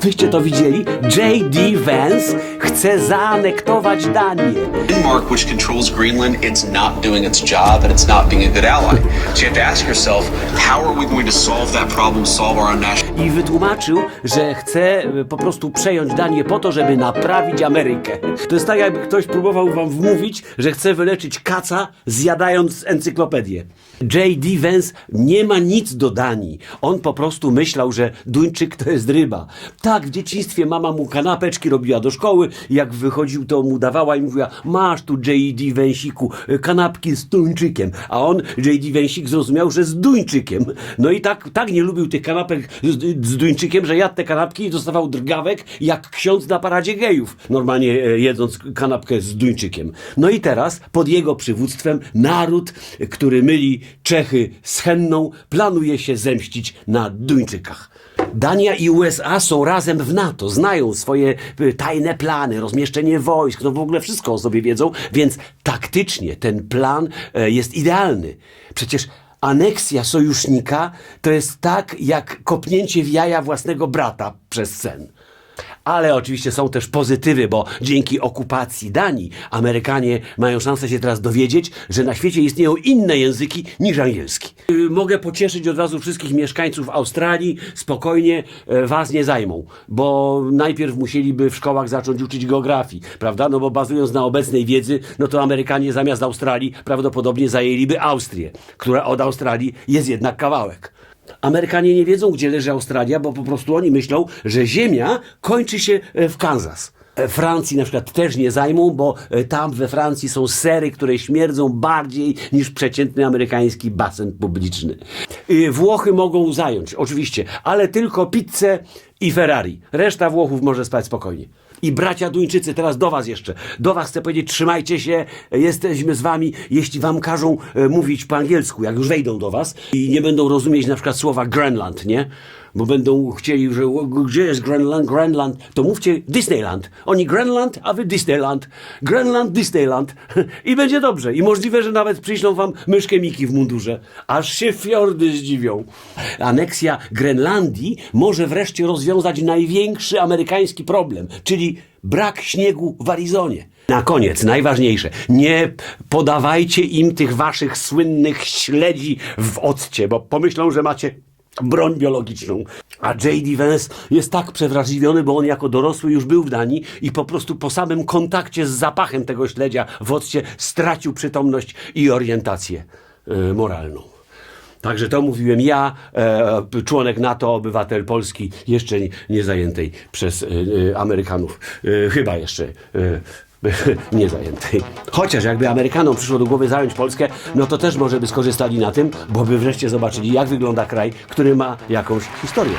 Wyście to widzieli? J.D. Vance chce zaanektować Danię. Denmark, which controls Greenland, it's not doing its job and it's not being a good ally. So you have to ask yourself, how are we going to solve that problem, solve our own national I wytłumaczył, że chce e, po prostu przejąć Danię po to, żeby naprawić Amerykę. To jest tak, jakby ktoś próbował wam wmówić, że chce wyleczyć kaca, zjadając encyklopedię. J.D. Vance nie ma nic do Danii. On po prostu myślał, że Duńczyk to jest ryba. Tak, w dzieciństwie mama mu kanapeczki robiła do szkoły. Jak wychodził, to mu dawała i mówiła, masz tu J.D. Węsiku, e, kanapki z Duńczykiem. A on, J.D. Węsik, zrozumiał, że z Duńczykiem. No i tak, tak nie lubił tych kanapek z, z Duńczykiem, że jadł te kanapki i dostawał drgawek jak ksiądz na paradzie gejów. Normalnie e, jedząc kanapkę z Duńczykiem. No i teraz, pod jego przywództwem, naród, który myli Czechy z henną, planuje się zemścić na Duńczykach. Dania i USA są razem w NATO, znają swoje y, tajne plany, rozmieszczenie wojsk, no w ogóle wszystko o sobie wiedzą, więc taktycznie ten plan e, jest idealny. Przecież aneksja sojusznika to jest tak jak kopnięcie w jaja własnego brata przez sen. Ale oczywiście są też pozytywy, bo dzięki okupacji Danii Amerykanie mają szansę się teraz dowiedzieć, że na świecie istnieją inne języki niż angielski. Yy, Mogę pocieszyć od razu wszystkich mieszkańców Australii, spokojnie e, was nie zajmą, bo najpierw musieliby w szkołach zacząć uczyć geografii, prawda? No bo bazując na obecnej wiedzy, no to Amerykanie zamiast Australii prawdopodobnie zajęliby Austrię, która od Australii jest jednak kawałek. Amerykanie nie wiedzą, gdzie leży Australia, bo po prostu oni myślą, że Ziemia kończy się e, w Kansas. E, Francji na przykład też nie zajmą, bo e, tam we Francji są sery, które śmierdzą bardziej niż przeciętny amerykański basen publiczny. Włochy mogą zająć, oczywiście, ale tylko pizzę i Ferrari. Reszta Włochów może spać spokojnie. I bracia Duńczycy, teraz do was jeszcze. Do was chcę powiedzieć, trzymajcie się, jesteśmy z wami. Jeśli wam każą e, mówić po angielsku, jak już wejdą do was i nie będą rozumieć na przykład słowa Greenland, nie? Bo będą chcieli, że gdzie jest Greenland, Greenland, to mówcie Disneyland. Oni Greenland, a wy Disneyland. Greenland, Disneyland. I będzie dobrze. I możliwe, że nawet przyślą wam myszkę Miki w mundurze. Aż się fiordy zdziwią. Aneksja Grenlandii może wreszcie rozwiązać największy amerykański problem, czyli brak śniegu w Arizonie. Na koniec, najważniejsze, nie podawajcie im tych waszych słynnych śledzi w occie, bo pomyślą, że macie broń biologiczną. A J.D. Vance jest tak przewrażliwiony, bo on jako dorosły już był w Danii i po prostu po samym kontakcie z zapachem tego śledzia w occie stracił przytomność i orientację e, moralną. Także to mówiłem ja, e, członek NATO, obywatel Polski, jeszcze nie, zajętej przez e, e, Amerykanów. Chyba jeszcze. Nie zajętej. Chociaż jakby Amerykanom przyszło do głowy zająć Polskę, no to też może by skorzystali na tym, bo by wreszcie zobaczyli, jak wygląda kraj, który ma jakąś historię.